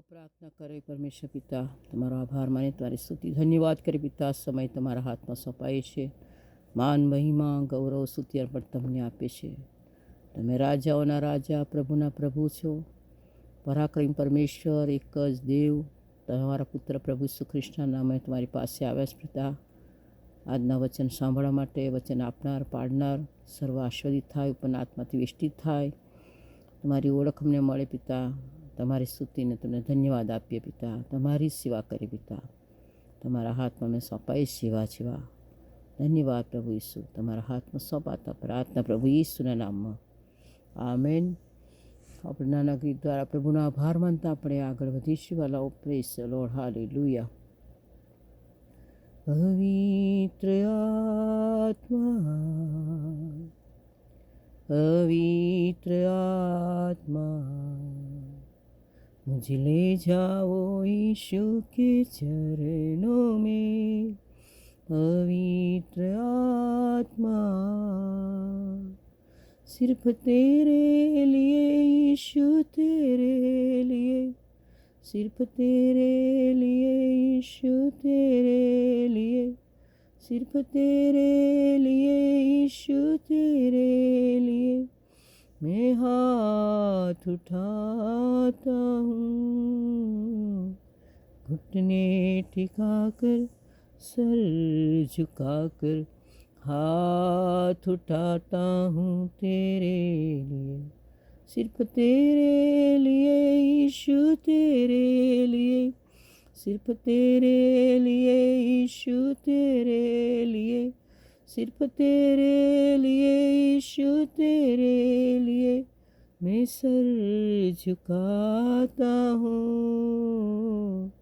પ્રાર્થના કરે પરમેશ્વર પિતા, તમારો આભાર માને, તમારી સ્તુતિ, ધન્યવાદ કરી પિતા, સમય તમારા હાથમાં સોંપાય છે. માન, મહિમા, ગૌરવ સ્તુતિ અર્પણ તમને આપે છે તમે રાજાઓના રાજા, પ્રભુના પ્રભુ છો. પરાક્રમ પરમેશ્વર, એક જ દેવ, તમારા પુત્ર પ્રભુ ઈસુ નામે તમારી પાસે આવ્યા છે પિતા. આજના વચન સાંભળવા માટે વચન આપનાર, પાડનાર, સર્વ આશ્વદિત થાય ઉપરના આત્માથી વેષ્ટિત થાય. તમારી ઓળખ અમને મળે પિતા. તમારી સ્તુતિને તમને ધન્યવાદ આપીએ પિતા. તમારી સેવા કરી પિતા. તમારા હાથમાં મેં સોંપાઈ સેવા જેવા. ધન્યવાદ પ્રભુ ઈસુ. તમારા હાથમાં સોંપાતા પ્રાર્થના પ્રભુ ઈસુના નામમાં. આમેન. આપણે નાના ગીત દ્વારા પ્રભુના આભાર માનતા આપણે આગળ વધી શિવાલા ઉપરેશ લોડ હાલી લુયા પવિત્ર આત્મા. પવિત્ર આત્મા. मुझे ले जाओ यीशु के चरणों में, पवित्र आत्मा। सिर्फ़ तेरे लिए यीशु तेरे लिए, सिर्फ़ तेरे लिए यीशु तेरे लिए, सिर्फ़ तेरे लिए यीशु तेरे लिए। मैं हाथ उठाता हूँ। घुटने टिकाकर सर झुकाकर हाथ उठाता हूँ तेरे लिए। सिर्फ़ तेरे लिए यीशु तेरे लिए। सिर्फ़ तेरे लिए यीशु तेरे लिए। सिर्फ़ तेरे लिए यीशु तेरे लिए मैं सर झुकाता हूँ।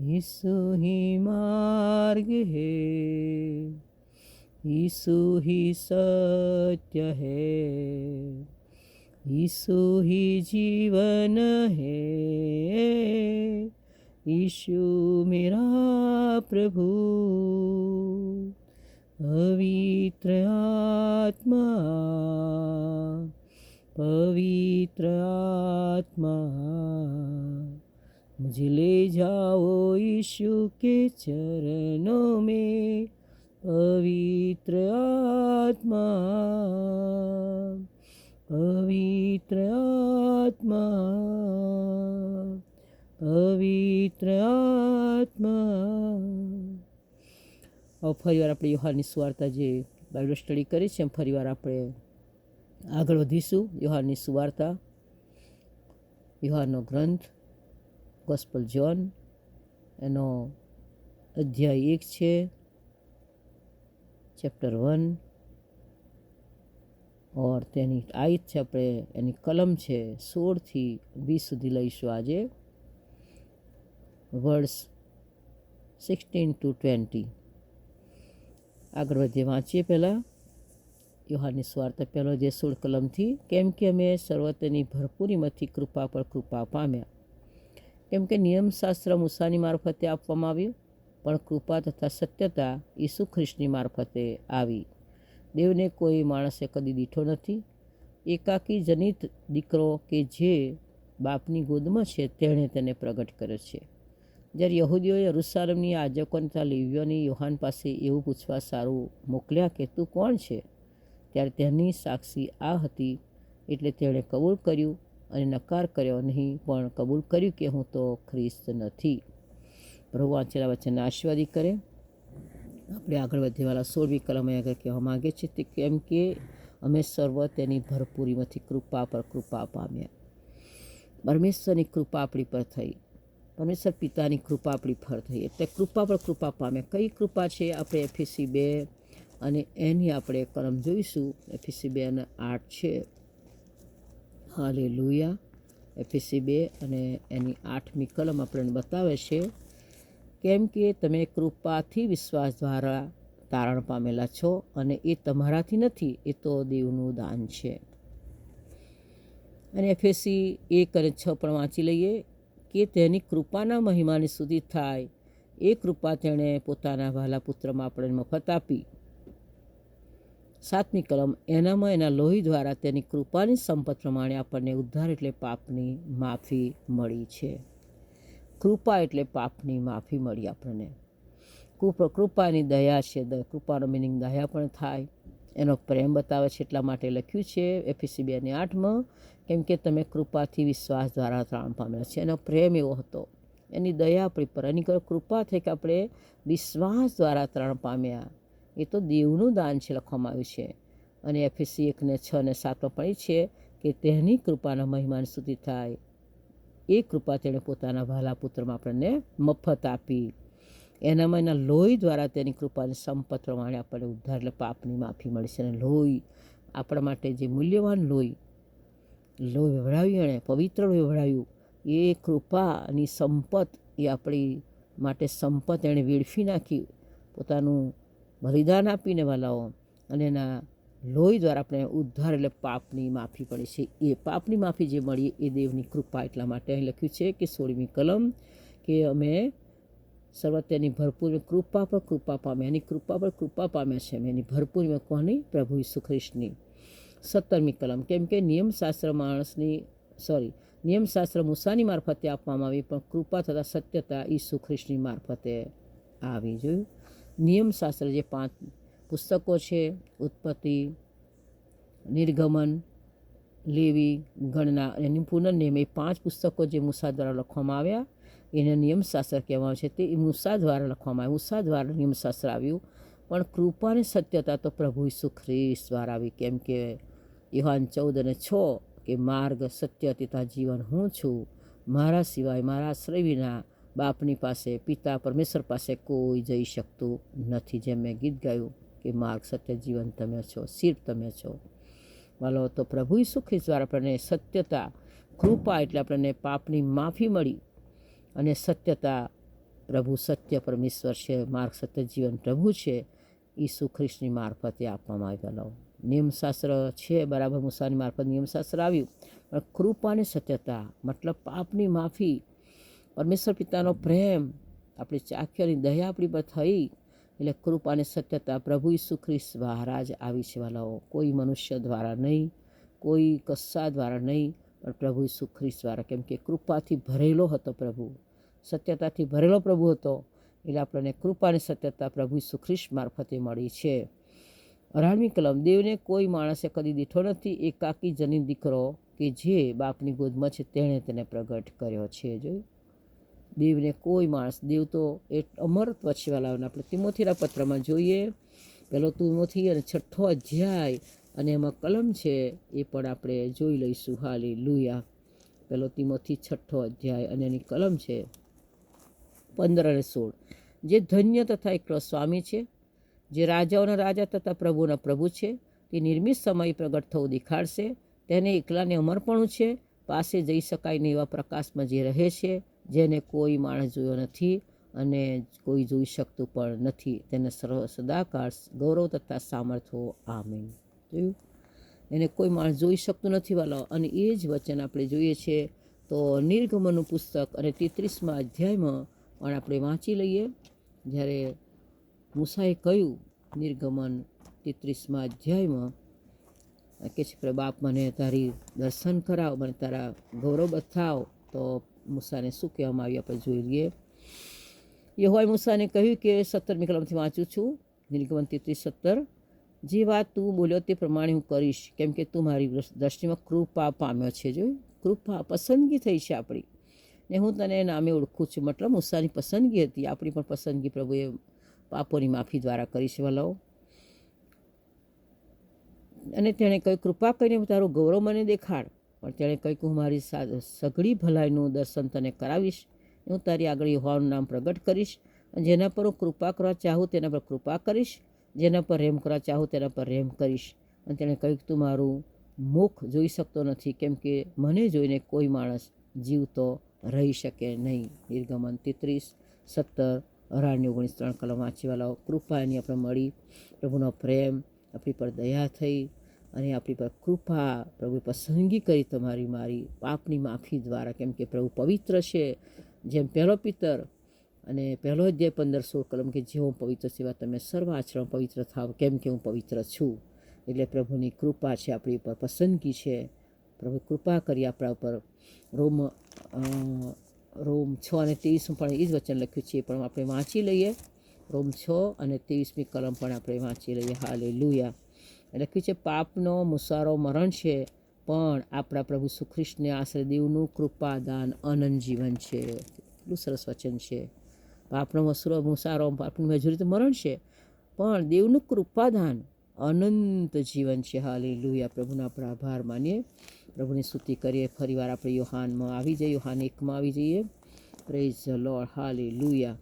यीशु ही मार्ग है यीशु ही सत्य है यीशु ही जीवन है। यीशु मेरा प्रभु। પવિત્ર આત્મા પવિત્ર આત્મા. મુજે લે જાઓ ઈશુ કે ચરણો મે, પવિત્ર આત્મા. પવિત્ર આત્મા પવિત્ર આત્મા. ફરીવાર આપણે યોહાનની સુવાર્તા જે બાઇબલ સ્ટડી કરી છે એમ ફરીવાર આપણે આગળ વધીશું. યોહાનની સુવાર્તા, યોહાનનો ગ્રંથ, ગોસ્પલ જોન એનો અધ્યાય એક છે, ચેપ્ટર વન. ઓર તેની આયત છે આપણે, એની કલમ છે સોળથી વીસ સુધી લઈશું આજે. Words sixteen to twenty. આગળ વધીએ વાંચીએ પહેલાં. યોહાની સ્વાર્થ પહેલો જે સોળ કલમથી, કેમ કે અમે સર્વતની ભરપૂરીમાંથી કૃપા પર કૃપા પામ્યા. કેમ કે નિયમશાસ્ત્ર મૂસાની મારફતે આપવામાં આવ્યું, પણ કૃપા તથા સત્યતા ઈસુ ખ્રિસ્તની મારફતે આવી. દેવને કોઈ માણસે કદી દીઠો નથી. એકાકી જનિત દીકરો કે જે બાપની ગોદમાં છે, તેણે તેને પ્રગટ કર્યો છે. જ્યારે યહૂદીઓએ યરુસાલેમની યાજકોને તથા લેવીઓની યોહાન પાસે એવું પૂછવા સારું મોકલ્યા કે, તું કોણ છે? ત્યારે તેની સાક્ષી આ હતી, એટલે તેણે કબૂલ કર્યું અને નકાર કર્યો નહીં, પણ કબૂલ કર્યું કે હું તો ખ્રિસ્ત નથી. પ્રભુ વાંચેલા વચનને આશીર્વાદી કરે. આપણે આગળ વધેવાળા સોળમી કલમ આગળ કહેવા માગે છે તે કેમ કે અમે સર્વ તેની ભરપૂરીમાંથી કૃપા પર કૃપા પામ્યા. પરમેશ્વરની કૃપા આપણી પર થઈ. પરમેશ્વર પિતાની કૃપા આપણી ફર થઈ. એટલે કૃપા પર કૃપા પામે. કઈ કૃપા છે? આપણે એફીસી બે અને એની આપણે કલમ જોઈશું. એફીસી બે અને આઠ છે. હાલે લુયા એફીસી બે અને એની આઠમી કલમ આપણને બતાવે છે. કેમ કે તમે કૃપાથી વિશ્વાસ દ્વારા તારણ પામેલા છો અને એ તમારાથી નથી, એ તો દેવનું દાન છે. અને એફએસી એક અને છ પણ વાંચી લઈએ. કે તેની કૃપાના મહિમાની સુધી થાય. એ કૃપા તેણે પોતાના વહાલા પુત્રમાં આપણને મફત આપી. સાતમી કલમ, એનામાં એના લોહી દ્વારા તેની કૃપાની સંપત પ્રમાણે આપણને ઉદ્ધાર એટલે પાપની માફી મળી છે. કૃપા એટલે પાપની માફી મળી આપણને. કૃપ- કૃપાની દયા છે કૃપાનો મિનિંગ દયા પણ થાય. એનો પ્રેમ બતાવે છે એટલા માટે લખ્યું છે એફીસી બે અને આઠમાં, કેમ કે તમે કૃપાથી વિશ્વાસ દ્વારા ત્રાણ પામ્યા છે. એનો પ્રેમ એવો હતો. એની દયા પર. એની કૃપા થઈ કે આપણે વિશ્વાસ દ્વારા ત્રણ પામ્યા. એ તો દેવનું દાન છે લખવામાં આવ્યું છે. અને એફએસસી એકને છ ને સાતમાં પણ છે કે તેની કૃપાના મહિમાન સુધી થાય. એ કૃપા તેણે પોતાના વહાલા પુત્રમાં આપણને મફત આપી. એનામાં એના લોહી દ્વારા તેની કૃપાની સંપત પ્રમાણે આપણને ઉદ્ધાર એટલે પાપની માફી મળશે અને લોહી આપણા માટે જે મૂલ્યવાન લોહી લોહી વવડાવ્યું એણે પવિત્ર લોહી વવડાવ્યું એ કૃપાની સંપત, એ આપણી માટે સંપત એણે વેડફી નાખી, પોતાનું બલિદાન આપીને વાલાઓ, અને એના લોહી દ્વારા આપણે ઉદ્ધાર એટલે પાપની માફી પડે છે. એ પાપની માફી જે મળી એ દેવની કૃપા એટલા માટે અહીં લખ્યું છે કે સોળમી કલમ કે અમે સર્વત્યની ભરપૂર કૃપા પર કૃપા પામ્યા એની કૃપા પર કૃપા પામ્યા છે એની ભરપૂર કોની પ્રભુ ઈસુ ખ્રિસ્તની. સત્તરમી કલમ, કેમ કે નિયમશાસ્ત્ર માણસની સોરી નિયમશાસ્ત્ર મૂસાની મારફતે આપવામાં આવી, પણ કૃપા તથા સત્યતા ઈસુ ખ્રિસ્તની મારફતે આવી. જોયું? નિયમશાસ્ત્ર જે પાંચ પુસ્તકો છે, ઉત્પત્તિ, નિર્ગમન, લેવી, ગણના, એની પુનર્નિયમ, એ પાંચ પુસ્તકો જે મૂસા દ્વારા લખવામાં આવ્યા. એને નિયમશાસ્ત્ર કહેવામાં આવે છે. તે મૂસા દ્વારા લખવામાં આવ્યું. મૂસા દ્વારા નિયમશાસ્ત્ર આવ્યું. પણ કૃપાની સત્યતા તો પ્રભુ ઈસુ ખ્રિસ્ત દ્વારા આવી. કેમ કે યુહાન ચૌદ અને છ કે માર્ગ, સત્ય તથા જીવન હું છું. મારા સિવાય મારા આશ્રય વિના બાપની પાસે, પિતા પરમેશ્વર પાસે કોઈ જઈ શકતું નથી. જેમ મેં ગીત ગાયું કે માર્ગ, સત્ય, જીવન તમે છો, શિર તમે છો. વાલો તો પ્રભુ ઈસુ ખ્રિસ્ત દ્વારા આપણને સત્યતા, કૃપા એટલે આપણને પાપની માફી મળી. અને સત્યતા પ્રભુ સત્ય પરમેશ્વર છે, માર્ગ સત્ય જીવન પ્રભુ છે, ઈસુ ખ્રિસ્તની મારફતે આપવામાં આવેલો નિયમશાસ્ત્ર છે બરાબર, મુસાની મારફત નિયમશાસ્ત્ર આવ્યું. પણ કૃપાની સત્યતા, મતલબ પાપની માફી, પરમેશ્વર પિતાનો પ્રેમ, આપણી ચાખ્યની દયા આપણી પર થઈ, એટલે કૃપાની સત્યતા પ્રભુ ઈસુ ખ્રિસ્ત દ્વારા આવી છે વાલાઓ. કોઈ મનુષ્ય દ્વારા નહીં, કોઈ કસ્સા દ્વારા નહીં પણ પ્રભુ ઈસુ ખ્રિસ્ત દ્વારા કેમ કૃપાથી ભરેલો હતો પ્રભુ. સત્યતાથી ભરેલો પ્રભુ હતો, એટલે આપણને કૃપા સત્યતા પ્રભુ ઈસુ ખ્રિસ્ત મારફતે મળી છે. અઢારમી કલમ, દેવને કોઈ માણસે કદી દીઠો નથી, એકાકી જની દીકરો, કે જે બાપની ગોદમાં છે તેણે તેને પ્રગટ કર્યો છે. જોયું? દેવને કોઈ માણસ, દેવ તો એ અમરત્વ છે વાલાઓને આપણે તિમોથીના પત્રમાં જોઈએ. પહેલો તિમોથી અને છઠ્ઠો અધ્યાય અને એમાં કલમ છે, એ પણ આપણે જોઈ લઈશું હાલી. લુયા. પેલો તિમોથી છઠ્ઠો અધ્યાય અને એની કલમ છે પંદર અને સોળ. જે ધન્ય તથા એકલો સ્વામી છે, જે રાજાઓના રાજા તથા પ્રભુના પ્રભુ છે, તે નિર્મિત સમય પ્રગટ થવું દેખાડશે. તેને એકલાને અમરપણું છે, પાસે જઈ શકાય નહીં એવા પ્રકાશમાં જે રહે છે, જેને કોઈ માણસ જોયો નથી અને કોઈ જોઈ શકતું પણ નથી. તેને સર્વ સદાકાળ ગૌરવ તથા સામર્થ્યો આમીન. જોયું એને કોઈ માણસ જોઈ શકતું નથી વાલો. અને એ જ વચન આપણે જોઈએ છીએ તો નિર્ગમનનું પુસ્તક અને તેત્રીસમાં અધ્યાયમાં પણ આપણે વાંચી લઈએ. જ્યારે મૂસાએ કહ્યું નિર્ગમન તેત્રીસમાં અધ્યાયમાં કે છે બાપ મને તારી દર્શન કરાવ, મને તારા ગૌરવ બતાવ. તો મૂસાને શું કહેવામાં આવ્યું? આપણે જોઈ લઈએ. યહોવાએ મૂસાને કહ્યું કે, સત્તરમી કલમથી વાંચું છું. નિર્ગમન તેત્રીસ સત્તર. જે વાત તું બોલ્યો તે પ્રમાણે હું કરીશ. કેમ કે તું મારી દ્રષ્ટિમાં કૃપા પામ્યો છે. જો કૃપા પસંદગી થઈ છે આપણી. ને હું તને નામે ઓળખું છું. મતલબ મૂસાની પસંદગી હતી. આપણી પણ પસંદગી પ્રભુએ પાપોની માફી દ્વારા કરી છે. વાલાઓ અને તેણે કહ્યું, કૃપા કરીને તારું ગૌરવ મને દેખાડ. પણ તેણે કહ્યું કે, હું મારી સઘળી ભલાઈનું દર્શન તને કરાવીશ. હું તારી આગળ હોવાનું નામ પ્રગટ કરીશ. અને જેના પર હું કૃપા કરવા ચાહું તેના પર કૃપા કરીશ. જેના પર રેમ કરવા ચાહું તેના પર રેમ કરીશ. અને તેણે કહ્યું તું મારું મુખ જોઈ શકતો નથી, કેમ કે મને જોઈને કોઈ માણસ જીવતો રહી શકે નહીં. નિર્ગમન તેત્રીસ, સત્તર અઢારની ઓગણીસ, ત્રણ કલમ વાંચીવાલાઓ, કૃપા એની આપણે મળી. પ્રભુનો પ્રેમ આપણી પર દયા થઈ અને આપણી પર કૃપા. પ્રભુ પસંદગી કરી તમારી મારી પાપની માફી દ્વારા, કેમ કે પ્રભુ પવિત્ર છે. જેમ પહેલો પિતર અને પહેલો અધ્યાય પંદર સોળ કલમ કે જે હું પવિત્ર સેવા તમે સર્વ આચરણ પવિત્ર થાવ, કેમ કે હું પવિત્ર છું? એટલે પ્રભુની કૃપા છે આપણી ઉપર, પસંદગી છે. પ્રભુ કૃપા કરી આપણા ઉપર. રોમ રોમ છ અને ત્રેવીસમાં પણ એ જ વચન લખ્યું છે પણ આપણે વાંચી લઈએ. રોમ છ અને ત્રેવીસમી કલમ પણ આપણે વાંચી લઈએ. હાલે લુયા લખ્યું છે, પાપનો મુસારો મરણ છે, પણ આપણા પ્રભુ સુખ્રિસ્તને આશ્રય દેવનું કૃપાદાન અનંત જીવન છે. એટલું સરસ વચન છે. પાપનો મસરો, મુસારો પાપની મજૂરી તો મરણ છે. પણ દેવનું કૃપાદાન અનંત જીવન છે. હાલે લુયા પ્રભુના આપણે આભાર માનીએ. પ્રભુની સ્તુતિ કરીએ. ફરીવાર આપણે યુહાનમાં આવી જઈએ. યુહાન એકમાં આવી જઈએ. પ્રેઝ લોર્ડ હાલે લુયા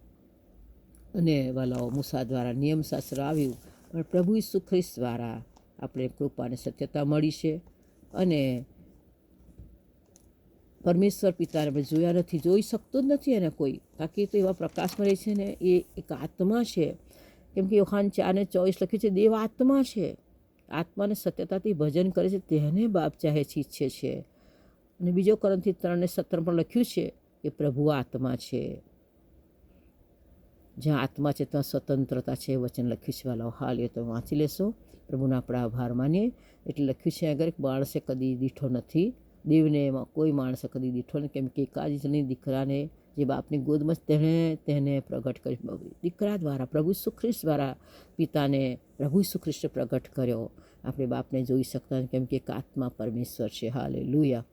અને વાલાઓ, મૂસા દ્વારા નિયમશાસ્ત્ર આવ્યું. પણ પ્રભુ ઈસુ ખ્રિસ્ત દ્વારા આપણે કૃપાને સત્યતા મળી છે. અને પરમેશ્વર પિતાને આપણે જોયા નથી, જોઈ શકતો જ નથી એને કોઈ. બાકી તો એવા પ્રકાશમાં રહે છે ને, એ એક આત્મા છે. કેમ કે યોહાન ચાર ને ચોવીસ લખ્યું છે, દેવ આત્મા છે. આત્માને સત્યતાથી ભજન કરે છે, તેને બાપ ચાહે છે ઈચ્છે છે. અને બીજો કરણથી ત્રણ ને સત્તર પણ લખ્યું છે કે પ્રભુ આત્મા છે. જ્યાં આત્મા છે, ત્યાં સ્વતંત્રતા છે વચન લખ્યું છે. વાલો હાલ એ તમે વાંચી લેશો. પ્રભુના આપણા આભાર માનીએ. એટલે લખ્યું છે આગળ માણસે કદી દીઠો નથી. દેવને એમાં કોઈ માણસે કદી દીઠો નથી કેમ કે કાજની દીકરાને જે બાપની ગોદમાં જ તેણે તેને પ્રગટ કર્યું દીકરા દ્વારા, પ્રભુ સુખ્રિસ્ત દ્વારા પિતાને પ્રભુ સુખ્રિસ્ત પ્રગટ કર્યો. આપણે બાપને જોઈ શકતા કેમ કે એક આત્મા પરમેશ્વર છે. હાલે લુયા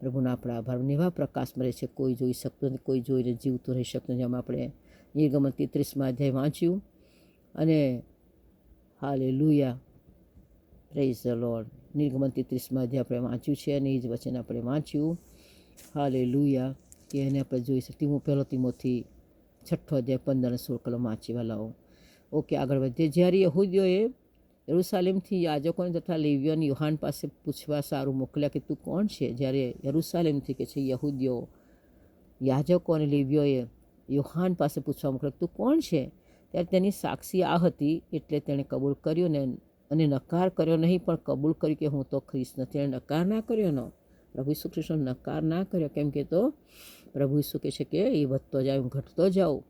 પ્રભુના આપણા આભાર. એવા પ્રકાશમાં રહે છે, કોઈ જોઈ શકતું નથી, કોઈ જોઈને જીવતું રહી શકતું જેમ આપણે નિર્ગમન તેત્રીસમાં અધ્યાય વાંચ્યું. અને hallelujah praise the Lord નિર્ગમન તેત્રીસમાં જે આપણે વાંચ્યું છે અને એ જ વચન આપણે વાંચ્યું. હાલે લુયા કે એને આપણે જોઈ શકીએ હું પહેલો તીમોથી છઠ્ઠો અધ્યાય, પંદર અને સોળ કલમ વાંચીવા લાવો ઓકે, આગળ વધીએ. જ્યારે યહૂદીઓએ યરુસાલેમથી યાજકોને તથા લેવીઓને યુહાન પાસે પૂછવા સારું મોકલ્યા કે તું કોણ છે? જ્યારે યરુસાલેમથી કે છે યહૂદીઓ, યાજકો અને લેવીઓએ યુહાન પાસે પૂછવા મોકલ્યા, તું કોણ છે? ત્યારે તેની સાક્ષી આ હતી, એટલે તેણે કબૂલ કર્યો ને અને નકાર કર્યો નહીં, પણ કબૂલ કર્યું કે હું તો ખ્રિસ્ત નથી એણે નકાર ના કર્યો ન પ્રભુ ઈસુ કૃષ્ણ નકાર ના કર્યો. કેમ કે તો પ્રભુ ઈસુ કહે છે કે એ વધતો જાય, હું ઘટતો જાઉં.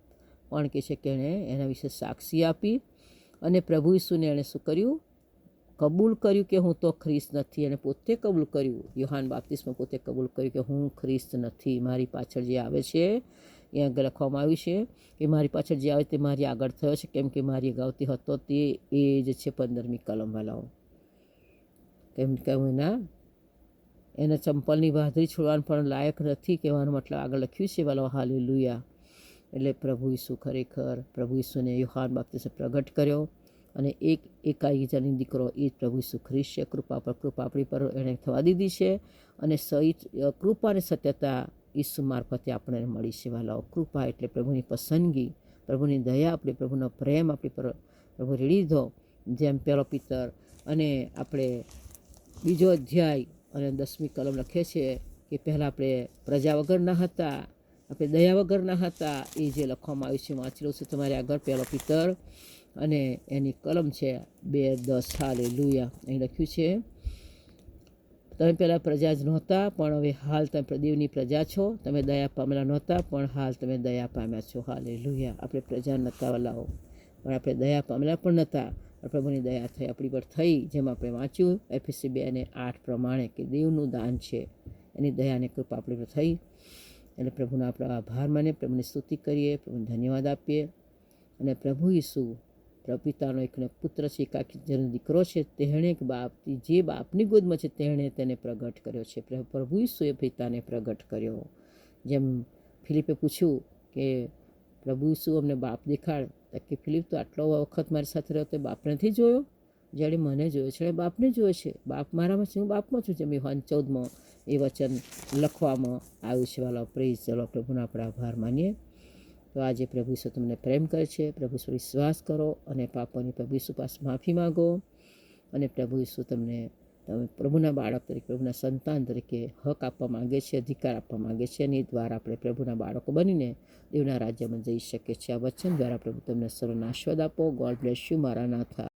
પણ કહે છે કે એણે એના વિશે સાક્ષી આપી અને પ્રભુ ઈસુને એણે શું કર્યું? કબૂલ કર્યું કે હું તો ખ્રિસ્ત નથી. એણે પોતે કબૂલ કર્યું. યુહાન બાપ્તિસ્મમાં પોતે કબૂલ કર્યું કે હું ખ્રિસ્ત નથી. મારી પાછળ જે આવે છે એ આગળ લખવામાં આવ્યું છે કે મારી પાછળ જે આવે તે મારી આગળ થયો છે, કેમ કે મારી અગાઉથી હતો તે એ જ છે પંદરમી કલમવાલાઓ કેમ કે હું એના એના ચંપલની બહાદરી છોડવાનું પણ લાયક નથી કહેવાનો મતલબ આગળ લખ્યું છે, વાલો હાલી લુયા એટલે પ્રભુ ઈસુ ખરેખર, પ્રભુ ઈસુને યુહાન બાપ્તિસે પ્રગટ કર્યો અને એક એકાઈજાની દીકરો એ પ્રભુ ઈસુ છે કૃપા પર, કૃપા આપણી પર એણે થવા દીધી છે અને સહિત કૃપા અને સત્યતા ઈસુ મારફતે આપણને મળી છે વાલાઓ કૃપા એટલે પ્રભુની પસંદગી, પ્રભુની દયા, આપણે પ્રભુનો પ્રેમ, આપણી પર પ્રભુ રેડી જેમ પેલો પિત્તર અને આપણે બીજો અધ્યાય અને દસમી કલમ લખે છે કે પહેલાં આપણે પ્રજા વગરના હતા, આપણે દયા વગરના હતા. એ જે લખવામાં આવ્યું છે વાંચી લઉં છું તમારે આગળ પહેલો પિત્તર અને એની કલમ છે બે દસ. હાલે લુયા અહીં લખ્યું છે તમે પહેલાં પ્રજા જ નહોતા, પણ હવે હાલ તમે દેવની પ્રજા છો. તમે દયા પામેલા નહોતા, પણ હાલ તમે દયા પામ્યા છો. હાલ એ લુહ્યા આપણે પ્રજા નહોતા વાલાઓ પણ આપણે દયા પામેલા પણ નહોતા પ્રભુની દયા થઈ, આપણી પર થઈ, જેમ આપણે વાંચ્યું એફએસસી બે અને આઠ પ્રમાણે કે દેવનું દાન છે. એની દયાને કૃપા આપણી પર થઈ. એટલે પ્રભુનો આપણે આભાર માને પ્રભુની સ્તુતિ કરીએ, પ્રભુને ધન્યવાદ આપીએ. અને પ્રભુ ઈસુ પિતાનો એક પુત્ર છે એકાકી જેનો દીકરો છે, તેણે એક બાપ, જે બાપની ગોદમાં છે, તેણે તેને પ્રગટ કર્યો છે. પ્રભુ ઈસુએ પિતાને પ્રગટ કર્યો. જેમ ફિલિપે પૂછ્યું કે, પ્રભુ ઈસુ અમને બાપ દેખાડ. કે, ફિલિપ, તો આટલો વખત મારી સાથે રહ્યો તે બાપ નથી જોયો? જ્યારે મને જોયો છે બાપને જોયો છે. બાપ મારામાં છે, હું બાપમાં છું. જેમ યુહાન ચૌદમાં એ વચન લખવામાં આવ્યું છે. વાલો, પ્રેઝ ચલો પ્રભુનો આપણે આભાર માનીએ. તો આજે પ્રભુ ઈસુ તમને પ્રેમ કરે છે, પ્રભુ ઈસુ વિશ્વાસ કરો અને પાપોની પ્રભુ ઈસુ પાસે માફી માગો અને પ્રભુ ઈસુ તમને તમે પ્રભુના બાળક તરીકે, પ્રભુના સંતાન તરીકે હક આપવા માગે છે, અધિકાર આપવા માગે છે અને એ દ્વારા આપણે પ્રભુના બાળકો બનીને દેવના રાજ્યમાં જઈ શકીએ છીએ. આ વચન દ્વારા પ્રભુ તમને સર્વનાશવાદ આપો. ગોડ બ્લેસ યુ મારા નાથા.